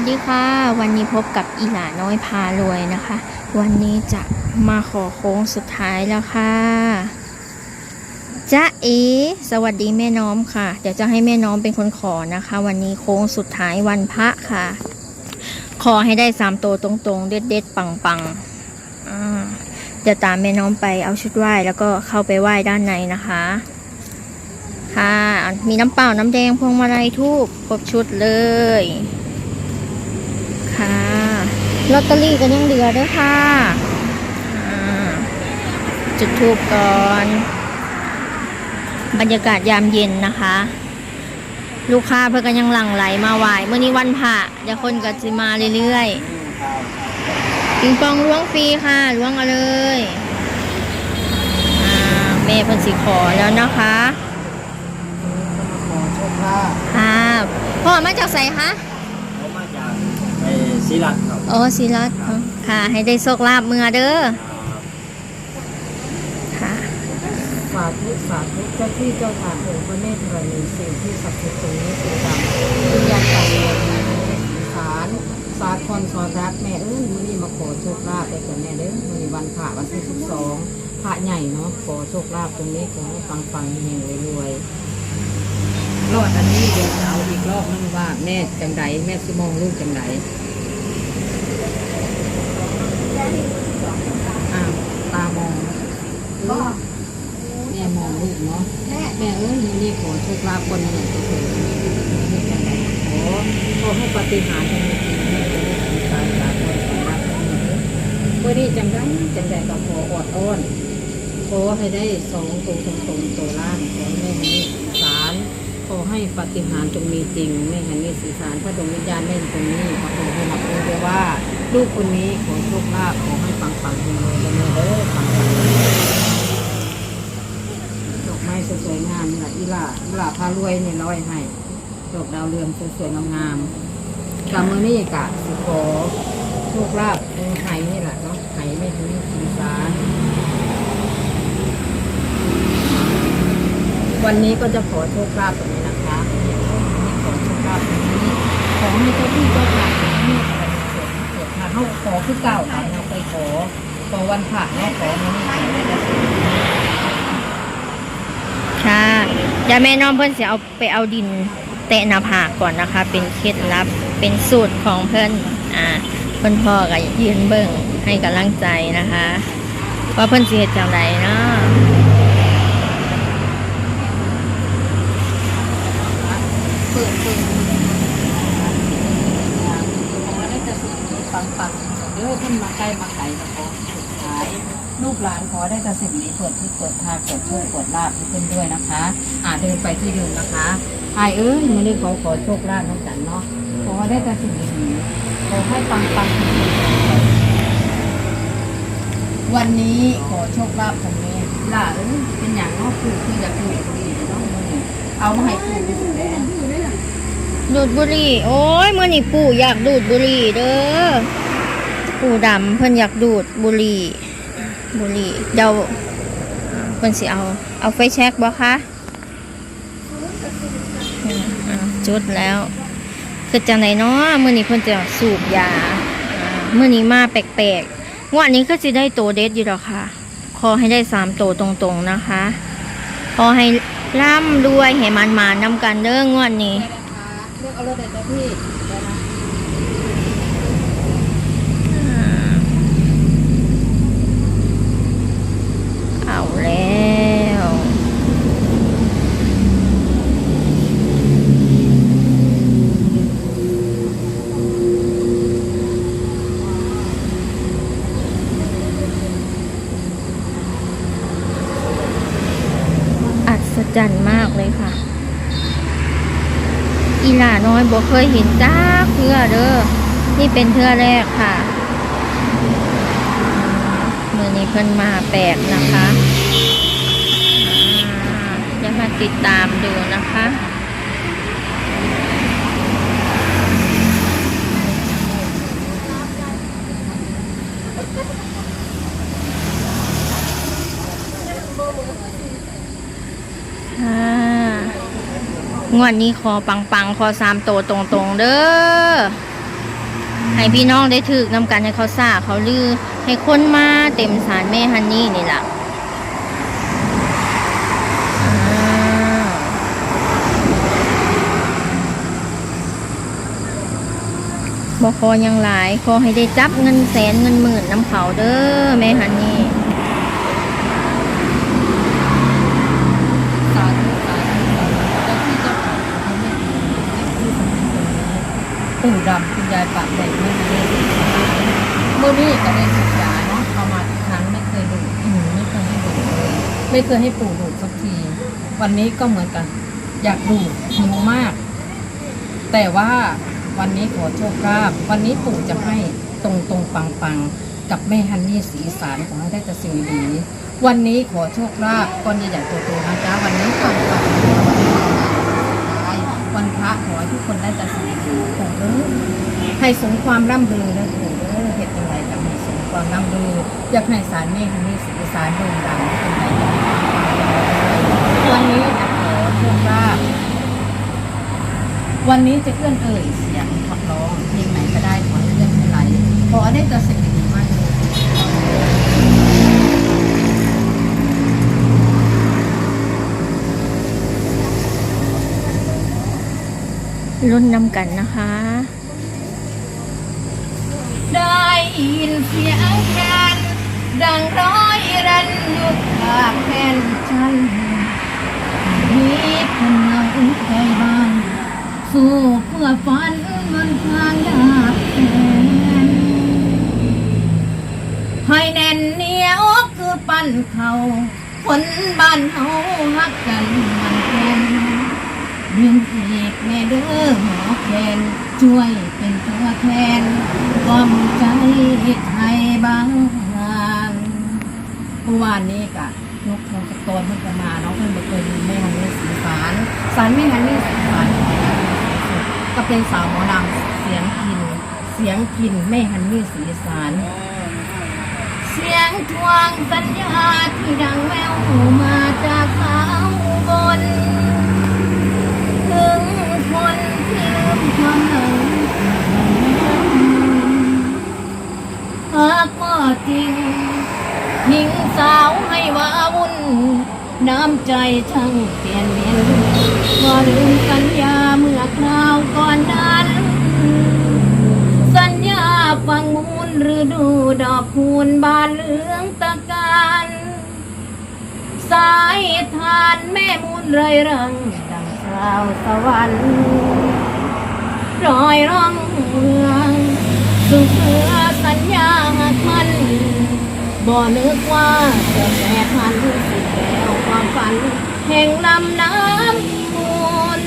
สดีค่ะ วันนี้พบกับอีหลาน้อยพารวยนะคะ วันนี้จะมาขอโค้งสุดท้ายแล้วค่ะจ้าเอ สวัสดีแม่น้อมค่ะ เดี๋ยวจะให้แม่น้อมเป็นคนขอนะคะ วันนี้โค้งสุดท้ายวันพระค่ะ ขอให้ได้สามตัวตรงๆ เด็ดเด็ดๆปังๆอ่าเดี๋ยวตามแม่น้อมไปเอาชุดไหว้แล้วก็เข้าไปไหว้ด้านในนะคะค่ะ มีน้ำเปล่าน้ำแดงพวงมาลัยทูบครบชุดเลย ค่ะลอตเตอรี่ก็ยังเหลือด้วยค่ะอ่าจุดทูบก่อน บรรยากาศยามเย็นนะคะ ลูกค้าเพื่อกันยังหลั่งไหลมาไหวเมื่อนี้วันพระเดี๋ยวคนก็จะมาเรื่อยๆปิงปองล้วงฟรีค่ะล้วงเอาเลยอ่าแม่เพิ่นสิขอแล้วนะคะขอโชคลาภค่ะพ่อมาจากไสคะเขามาจาก ไอ้ศิลัดครับโอ้ศิรัตน์ค่ะ ให้ได้โชคลาภเมื่อเด้อค่ะสาธุสาธุเจ้าที่เจ้าทางองค์พระเนตรธรณีสิ่งที่ศักดิ์สิทธิ์ตรงนี้เป็นกรรมวิญญาณการเงินในสารสาคอนซอนรักแม่เอ้ยมื้อนี้มาขอโชคลาภได้กับแม่เด้อมื้อนี้วันพระวันที่สิบสองพระใหญ่เนาะขอโชคลาภตรงนี้ขอให้ฟังฟังๆเฮงๆรวยๆรอดอันนี้เดี๋ยวจะเอาอีกรอบนึงว่าแม่จังไดแม่สิมองลูกจังไดอ้าวตามองเออ แม่มองลูก เนาะแม่เอ้ยนี่นี่ขอโชคลาภคนหนึ่งก็คือขอขอให้ปฏิหารย์เป็นจริงแม่จะได้ถึงการสาคนสาราคนหนึ่งเพื่อที่จังได้จังได้ก็ขออดอ้อนขอให้ได้สองตัวตรงตรงตัวล่างขอให้แม่ให้สารขอให้ปฏิหารจงมีจริงแม่ให้มีสื่อสารพระดวงวิญญาณแม่ตรงนี้ขอคงให้รับรู้ด้วยว่า ลูกคนนี้ขอโชคลาภขอให้ปังปังๆเลยเลยเด้อปังปังๆดอกไม้ สวยๆงามนี่แหละอีหล่าอีหล่าพารวยเนี่ยร้อยให้ดอกดาวเรืองสวยๆงามๆกำมือนี่กะสิขอโชคลาภเป็นไห้นี่แหละเนาะไห้ไม่ถึงสีสาวันนี้ก็จะขอโชคลาภตรงนี้นะคะขอโชคลาภตรงนี้ขอให้เจ้าที่เจ้าทางให้เกิดมาเขาขอคือเก่าค่ะเราไปขอขอวันพระเนาะขอมานี่ขอได้แต่สิ่งดี ค่ะเดี๋ ยวแม่น้องเพิ่อนจะเอาไปเอาดินเตะหน้าผากก่อนนะคะ เป็นเคล็ดลับเป็นสูตรของเพิ่นอ่าเพิ่อนพ่อก็ยืนเบิ่งให้กำลังใจนะคะ ว่าเพิ่อนสิเฮ็ดจังไดเนาะเปิดเปิดขอได้แต่สิ่งดีปังปังเด้อท่านมาใกล้มาไกลนะขอสุดท้าย ลูกหลานขอได้แต่สิ่งดีเปิดที่เปิดทางเปิดโชคเปิดลาภให้ขึ้นด้วยนะคะอ่าเดินไปที่เดิมนะคะไอายเอ้ยมันนี่ขอขอโชคลาภน้องจันเนาะขอได้แต่สิ่งดีๆขอให้ปังปังวันนี้ขอโชคลาภของแม่ล่ะเอ้ยเป็นอย่างนาะคือคืออยากดูดีเนาะมื้อนี้เอามาให้ปู่ดูแลดูดบุหรี่โอ้ยมื้อนี้ปู่อยากดูดบุหรี่เด้อปู่ดำเพิ่นอยากดูดบุหรี่ บุหรี่เดี๋ยวเพิ่นสิเอาเอาไฟแช็กบ่คะอืมอ่าจุดแล้วคือจังไหนเนาะมื้อนี้เพิ่นจะสูบยาอ่ามื้อนี้มาแปลกๆงวดนี้ก็สิได้โตเด็ดอยู่ดอกค่ะ ขอให้ได้สามโตตรงๆนะคะ ขอให้ร่ำรวยให้มันมานำกันเด้องวดนี้เลือกเอารถเด็ดจ้ะพี่ได้นะ เอาแล้ว อัศจรรย์มากเลยค่ะ อีหลาน้อยบอกเคยเห็นจ้าเทือเด้อนี่เป็นเทือแรกค่ะเมื่อนี้เพิ่นมาแปลกนะคะอ่ามาติดตามดูนะคะ งวดนี้ขอปังๆขอสามโตตรงๆเด้อให้พี่น้องได้ถึกนำกันให้เขาซ่าเขาลือ ให้คนมาเต็มสารแม่ฮันนี่นี่ล่ะอ่าบอกขอยังหลาย ขอให้ได้จับเงินแสนเงินหมื่นน้ำเขาเด้อแม่ฮันนี่ สาธุสาธุเจ้าที่เจ้าทางเขาไม่ดีที่สำคัญตรงนี้ ปู่ดำคุณยายปากแดงไม่ได้เมื่อนี้ก็ได้ศึกษาเนาะเอามาทุกครั้งไม่เคยดูอืมไม่เคยให้ดูเลยไม่เคยให้ปู่ดูสักที วันนี้ก็เหมือนกัน อยากดูหิวมาก แต่ว่าวันนี้ขอโชคลาภวันนี้ปู่จะให้ตรงตรงปังปังกับแม่ฮันนี่สีสารขอให้ได้แต่สิ่งดีวันนี้ขอโชคลาภก้อนใหญ่ๆโตๆนะจ๊ะวันนี้ปังปัง วันพระขอให้ทุกคนได้แต่สิ่งดีๆปู่เอ้ยให้สมความร่ำลือนะปู่เอ้เหตุอะไรกับให้สมความร่ำลืออยากให้สารแม่ฮันนี่สีสารด่งดังเป็นไรวันนี้จะขอโชคลาวันนี้จะเคลื่อนเอ่ยเสียงขับร้องเพลงไหนก็ได้ขอให้เลื่อนไหลขอได้แต่สิ่งดีๆมากเลย รุ่นนำกันนะคะ ได้ยินเสียงแคนดังร้อยรันยุดภาคแผ่นฉันมีคนเหงาใจบ้างสู้เพื่อฝันมันทางยากแสนให้แน่นเหนียวคือปั้นเขาคนบ้านเฮาฮักกันมันแค่น ยืนอีกแม่เด้อหมอแคนช่วยเป็นตัวแทนกล่อมใจไทยบางงานเมื่อวานนี้กะนกทองสะโกนเพิ่งจะมาเนาะเพิ่งมาเคยดูแม่ฮันนี่สีสารสารแม่ฮันนี่สีสารก็เป็นสาวหมอลำเสียงกิน เสียงกินแม่ฮันนี่สีสารเสียงทวงสัญญาที่ดังแววมาจากสาวบน ถึงคนที่ลืมความหลังหากว่าจริงทิ้งสาวให้ว่าวุ่น น้ำใจช่างเปลี่ยนเปลี่ยนว่าลืมสัญญาเมื่อคราวก่อนนั้น สัญญาฟังมูลฤดูดอกคูณบานเหลืองตะการ สายทานแม่มูลไรรังาวสวรรค์รอยร่องเมืองสุเพื่อสัญญาหักมัน บ่นึกว่าจะแปรพันสิแล้วความฝัน แห่งลำน้ำมูล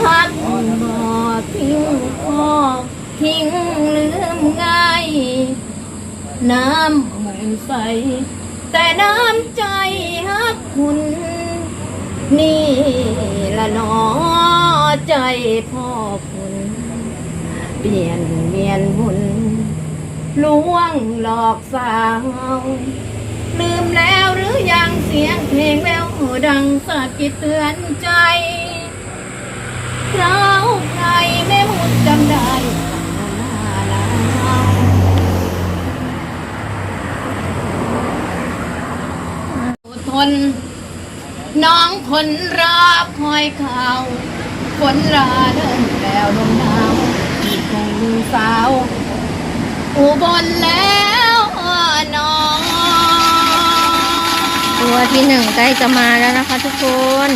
พักบ่ทิ้งพ่อทิ้งลืมง่าย น้ำเหมูลใส แต่น้ำใจฮักคุณ นี่ละนอใจพ่อคุณเปลี่ยนเมียนบุญลวงหลอกสาว ลืมแล้วหรือยังเสียงเพลงแววดังสะกิดเตือนใจเราใครแม่มุดจำได้หน้าลาวอดทน น้องคนรอคอยข่าวฝนราเดินแล้วลมหนาวอีกคงสาว อุบลแล้วน้อง ตัวที่หนึ่งใกล้จะมาแล้วนะคะทุกคน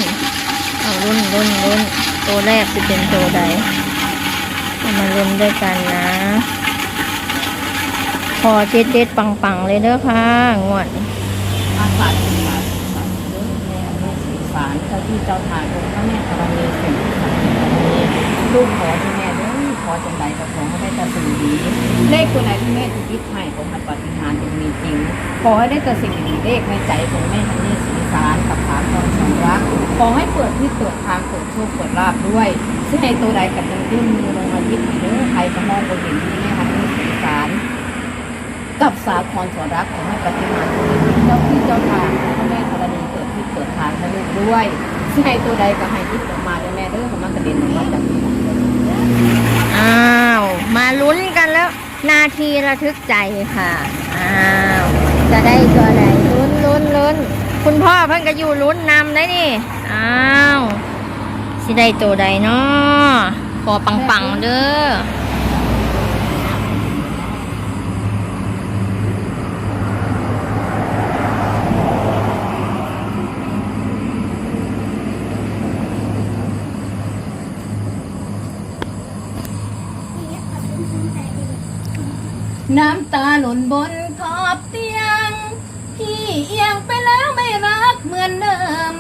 เอารุ่นรุ่นรุ่นตัวแรกจะเป็นตัวใดมาลุ้นด้วยกันนะพอเด็ดเด็ดๆปังๆเลยเด้อค่ะงวดนี้ อาสาสาสาเรื่องแม่แม่สื่อสารเจ้าที่เจ้าทางองค์พระแม่ธรณีสิ่งที่สักดิ์สิทธิ์เหล่านี้ลูกขอที่แม่เด้อขอจังใดก็ขอให้ได้แต่สิ่งดีเลขตัวไหนที่แม่ที่คิดให้ของมันปฏิหารจะมีจริง ขอให้ได้แต่สิ่งดีเลขในใจของแม่ฮันนี่สีสารกับผาทองสองรักขอให้เปิดที่เปิดทางเปิดโชคเปิดลาบด้วย ซึ่งในตัวใดกับจังยื่นมือลงมายิบให้เด้อใครก็มองไปเห็นที่แม่ฮันนี่สีสารกับสาครสวรักของให้ปฏิมาตัวนี้เจ้าที่เจ้าทางพระแม่ธรณี เปิดที่เปิดทางให้ลูกด้วยซึ่งให้ตัวใดก็ให้ที่ออกมาด้วยแม่เด้อของมันกระเด็นออกมาจากที่อ้าว มาลุ้นกันแล้ว นาทีระทึกใจค่ะ อ้าว จะได้ตัวไหนลุ้นลุ้นลุ้นคุณพ่อเพิ่งก็อยู่ลุ้นนำได้นี่ อ้าว สิได้ตัวใดเนาะขอปังๆเด้อ น้ำตาหล่นบนขอบเตียง พี่เอียงไปแล้วไม่รักเหมือนเดิม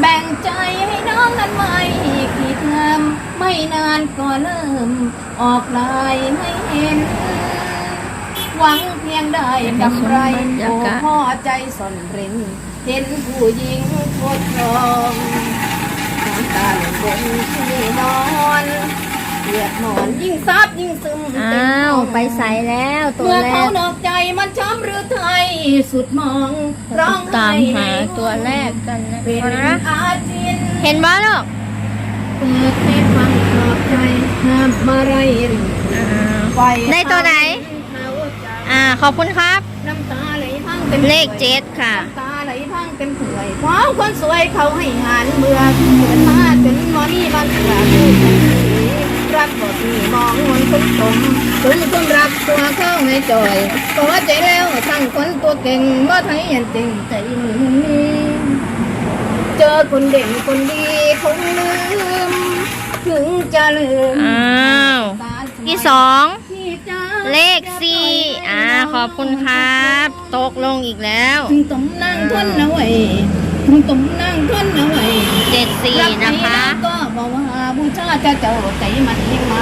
แบ่งใจให้น้องนั้นไม่ขีดเงิมไม่นานก็เริ่ม ออกลายให้เห็น หวังเพียงได้กำไรโอ้พ่อใจสนเร้นเห็นผู้หญิงโคตรทองน้ำตาหล่นบนที่นอน เลือดหมอนยิ่งซับยิ่งซึมเต็มอ้าวห้งไปใส่แล้วตัวเมื่อแรเขากนอกใจมันช้ำหรือไทยสุดมองร้องตาไห้มหาตัวแรกกันนะเป็นนะอาจินเห็นบ้าลูกเปิดให้ฟังปลอบใจห้ามมาไรรินอ้าวไฟได้ตัวไหน เขาใจอ่า ขอบคุณครับ น้ำตาไหลพังเต็มเลขเจ็ดค่ะ น้ำตาไหลพังเต็มถ้วยความคนสวยเขาให้หานเบื่อเหมือนมาจนมอนี่บางเสือผู้กันสี รักบทนี่มองมันคุ้มสมถึงคนรักตัวเข้าไม่จ่อยก็ว่าใจแล้วสั่งคนตัวเก่งว่าไทยยันจริงใจมือเจอคนเด่นคนดีคงลืม ถึงจะลืมอ้าวตาสวยที่สองที่จ้าเลขสี่อ่าขอบคุณครับ ตกลงอีกแล้วถึงต้องนั่งทนเอาไว้ถึงต้องนั่งทนเอาไว้เจ็ดสี่นะคะรักใก็บอกว่าบู ชาจะเจ้าใจมันยังไหม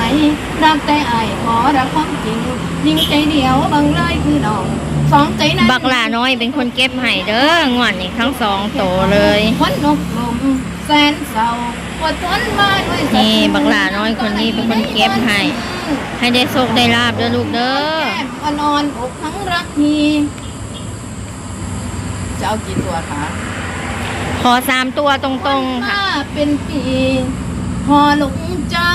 รักแต่อายขอรักความจริง ยิ่งใจเดียวบางไรคือน้องสองใจนั้นบักหลาน้อยเป็นคนเก็บให้เด้องวดนี้ทั้งสองโตเลยวันนกลมแสนเศร้าอดทนมาด้วยนี่บักหลาน้อยคนนี้เป็นคนเก็บให้ ให้ได้โชคได้ลาบเด้อลูกเด้อแก้มอ่อนอกทั้งรักมีจะเอากี่ตัวคะขอสามตัวตรงๆค่ะ เป็นปี พอหลงจ้า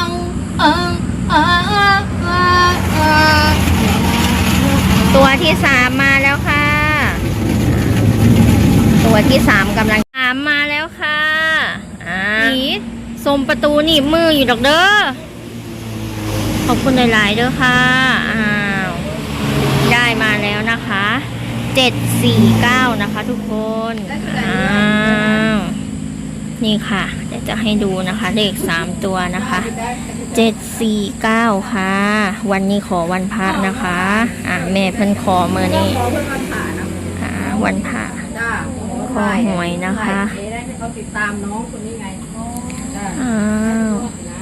เออเออเออเออตัวที่สามมาแล้วค่ะ ตัวที่สามกำลังสามมาแล้วค่ะอ่านี่สมประตูหนีบมืออยู่ดอกเด้อขอบคุณหลาย ๆ เด้อค่ะอ้าวได้มาแล้วนะคะเจ็ดสี่เก้านะคะทุกคนอ้าวนี่ค่ะ จะให้ดูนะคะ เลขสามตัวนะคะเจ็ดสี่เก้าค่ะ วันนี้ขอวันพระนะคะ อ่าแม่เพิ่นขอเมื่อนี้อ่าวันพระขอหวยนะคะเขาติดตามน้องคนนี้ไงจ้าอ้าว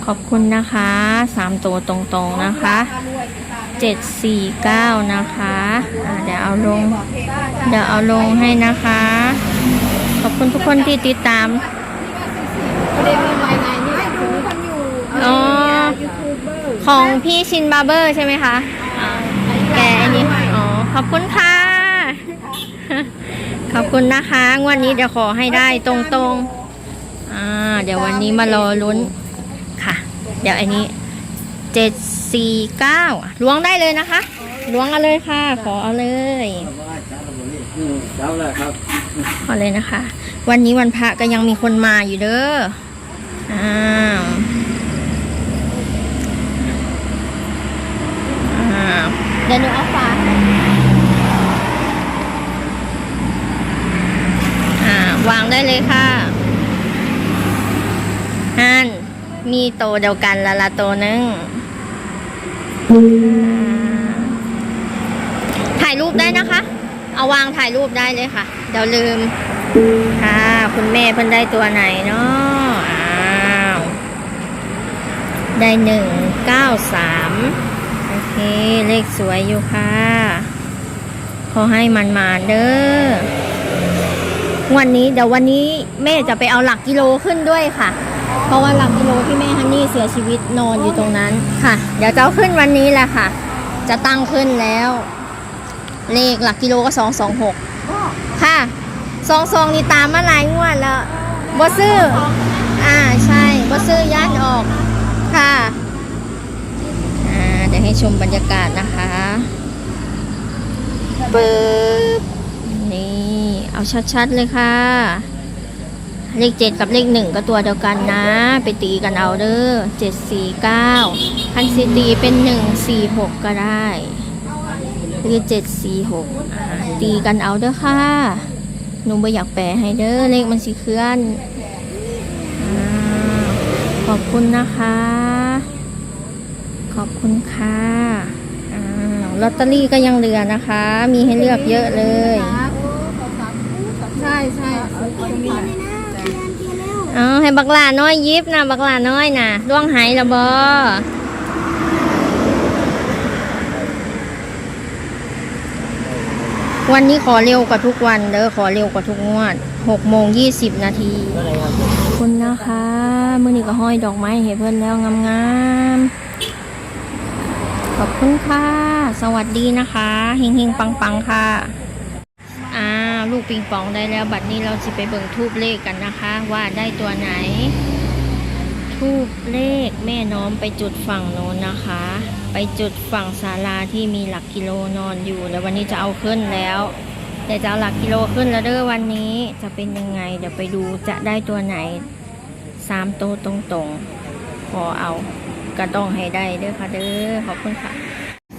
ขอบคุณนะคะสามตัวตรงๆนะคะเจ็ดสี่เก้านะคะอ่าเดี๋ยวเอาลง เดี๋ยวเอาลงให้นะคะ ขอบคุณทุกคนที่ติดตาม ประเด็นมีไว้ไงนี่คือคนอยู่ อ๋อ ยูทูบเบอร์ ของพี่ชินบาร์เบอร์ใช่ไหมคะแกอันนี้อ๋อขอบคุณค่ะ ขอบคุณนะคะงวดนี้เดี๋ยวขอให้ได้ตรงๆอ่าเดี๋ยววันนี้มารอลุ้นค่ะ เดี๋ยวอันนี้เจ็ดสี่เก้าล้วงได้เลยนะคะล้วงเอาเลยค่ะ ขอเอาเลยเจ้าแล้วครับขอเลยนะคะ วันนี้วันพระก็ยังมีคนมาอยู่เด้ออ้าว อ้าว เดี๋ยวหนูเอาฝาอ่าวางได้เลยค่ะฮันมีโตเดียวกันละละโตหนึงอ่าถ่ายรูปได้นะคะ เอาวางถ่ายรูปได้เลยค่ะ เดี๋ยวลืม ค่ะ คุณแม่เพิ่นได้ตัวไหนเนาะอ้าว ได้หนึ่งเก้าสาม เค เลขสวยอยู่ค่ะ ขอให้มันมาเด้อ วันนี้เดี๋ยววันนี้แม่จะไปเอาหลักกิโลขึ้นด้วยค่ะ เพราะว่าหลักกิโลที่แม่ฮันนี่เสียชีวิตนอนอยู่ตรงนั้นค่ะ เดี๋ยวจะเอาขึ้นวันนี้แหละค่ะ จะตั้งขึ้นแล้ว เลขหลักกิโลก็สองสองหกค่ะสองสองนี่ตามมาหลายงวดแล้วบ่ซื้อ อ่าใช่บ่ซื้อยัดออกค่ะ ดี๋ยวให้ชมบรรยากาศนะคะปึ๊บนี่เอาชัดๆเลยค่ะ เลขเจ็ดกับเลขหนึ่งก็ตัวเดียวกันนะ ไปตีกันเอาเด้อเจ็ดสี่เก้าพันสิตีเป็นหนึ่งสี่หกก็ได้หรือเจ็ดสี่หกตีกันเอาเด้อค่ะหนูไม่อยากแปลให้เด้อเลขมันสิเคลื่อนอขอบคุณนะคะ ขอบคุณค่ะอ่าลอตเตอรี่ก็ยังเหลือนะคะ มีให้เลือกเยอะเลย ใช่ใช่ตรงนี้แหละเอาให้บักหลาน้อยยิบนะบักหลาน้อยนะล่วงหายละบอวันนี้ขอเร็วกว่าทุกวันเด้อขอเร็วกว่าทุกงวดหกโมงยี่สิบนาทีก็เลยครับขอบคุณนะคะ มื่อนี้ก็ห้อยดอกไม้ให้เพื่อนแล้วงามๆ ขอบคุณค่ะ สวัสดีนะคะเฮงๆปังๆค่ะอ้าลูกปิงปองได้แล้วบัดนี้เราจะไปเบิ่งทูบเลขกันนะคะ ว่าได้ตัวไหน ทูบเลขแม่น้อมไปจุดฝั่งโน้นนะคะ ไปจุดฝั่งศาลาที่มีหลักกิโลนอนอยู่แล้ววันนี้จะเอาขึ้นแล้วแต่จะเอาหลักกิโลขึ้นแล้วเด้อวันนี้จะเป็นยังไง เดี๋ยวไปดูจะได้ตัวไหนสามโตตรงๆ ขอเอา ก็ต้องให้ได้เด้อค่ะเด้อขอบคุณค่ะ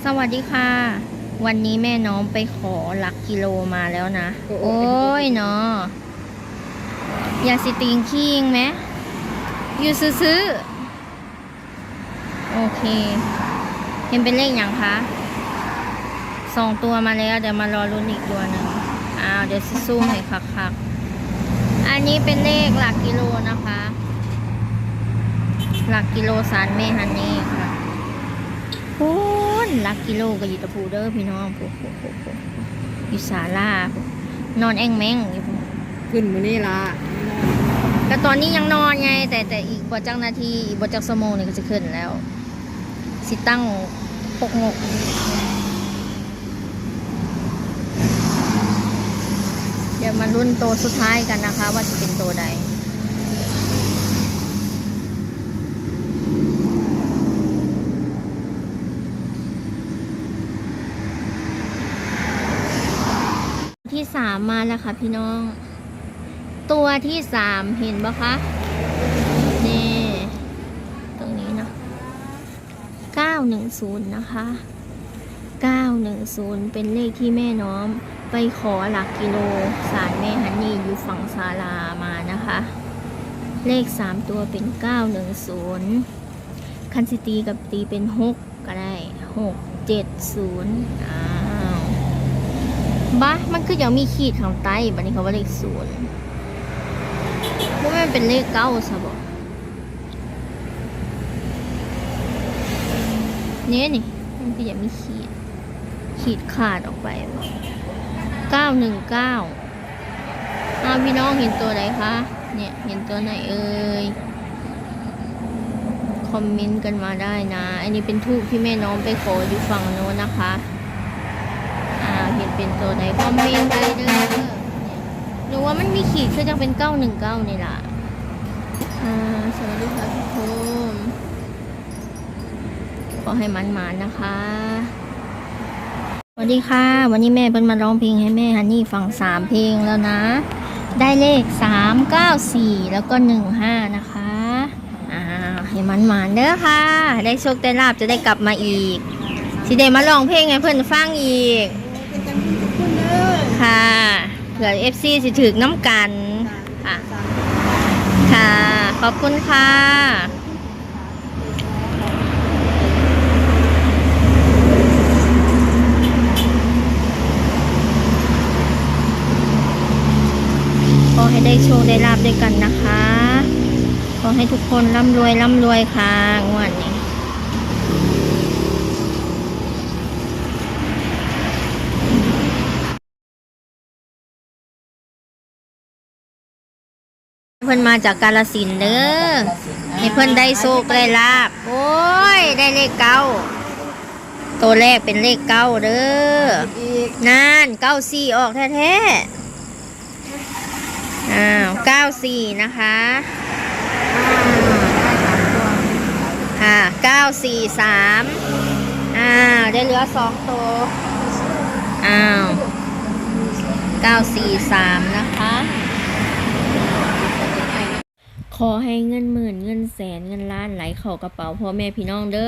สวัสดีค่ะ วันนี้แม่น้องไปขอหลักกิโลมาแล้วนะ โอ้ยเนาะอยากสิติงคิงไหมอยู่ซื้อๆโอเค เห็นเป็นเลขอย่างคะสองตัวมาแล้ว เดี๋ยวมารอรุ่นอีกตัวหนึ่งอ้าวเดี๋ยวซิซูมให้คักๆอันนี้เป็นเลขหลักกิโลนะคะ หลักกิโลสารแม่ฮันนี่ค่ะพูนหลักกิโลกับยูตะพูเด้อพี่น้องพูพูพูพูอยู่ศาลาพูนอนแองแมงอยู่พูขึ้นมือนี่ละแต่ตอนนี้ยังนอนไง แต่แต่อีกกว่าจังนาทีอีกกว่าจักสมงนี่ก็จะขึ้นแล้ว สิตั้งปกงกเดี๋ยวมารุ่นโตวสุดท้ายกันนะคะ ว่าจะเป็นตัวใด ที่ สามมาแล้วค่ะพี่น้อง ตัวที่สามเห็นปะคะนี่ตรงนี้เนาะ910นะคะ910เป็นเลขที่แม่น้อม ไปขอหลักกิโลสารแม่ฮันนี่อยู่ฝั่งศาลามานะคะ เลข3ตัวเป็น910คันสิตีกับตีเป็น6ก็ได้6 7 0อ้า บ้ามันคือยังมีขีดข้างใต้บัดนี้เขาว่าเลขศูนย์ว่ามันเป็นเลขเก้าซะบอกเนี่ยนี่มันคือยังมีขีด ขีดขาดออกไปเก้าหนึ่งเก้าอ้าพี่น้องเห็นตัวไหนคะ เนี่ยเห็นตัวไหนเอ่ย คอมเมนต์กันมาได้นะ อันนี้เป็นทูบที่แม่น้องไปขออยู่ฝั่งโน้นนะคะ เห็นเป็นตัวไหนคอมเมนต์ไปเด้อเนี่ยหรือว่ามันมีขีดคือจะเป็นเก้าหนึ่งเก้านี่ล่ะอ่าสวัสดีค่ะทุกคนขอให้มันมานนะคะสวัสดีค่ะ วันนี้แม่เพิ่นมาร้องเพลงให้แม่ฮันนี่ฟังสามเพลงแล้วนะ ได้เลขสามเก้าสี่แล้วก็หนึ่งห้านะคะอ่าให้มันมานเด้อค่ะ ได้โชคได้ลาบจะได้กลับมาอีกสิได้มาร้องเพลงให้เพิ่นฟังอีก ค่ะเผื่อ FC สิถึกน้ำกัน ค่ะ ค่ะ ขอบคุณค่ะขอให้ได้โชคได้ลาบด้วยกันนะคะ ขอให้ทุกคนร่ำรวยร่ำรวยค่ะงวดนี้ เพิ่อนมาจากกาลสินเด้อให้เพิ่อนได้โชคได้ลาบ โอ้ย ได้เลขเก้า ตัวแรกเป็นเลขเก้าเด้อนั่นเก้าสี่ออกแท้ๆ อ้าวเก้าสี่นะคะค่ะเก้าสี่สามอ้าวได้เหลือสองตัวอ้าวเก้าสี่สามนะคะ ขอให้เงินหมื่นเงินแสนเงินล้านไหลเข้ากระเป๋าพ่อแม่พี่น้องเด้อ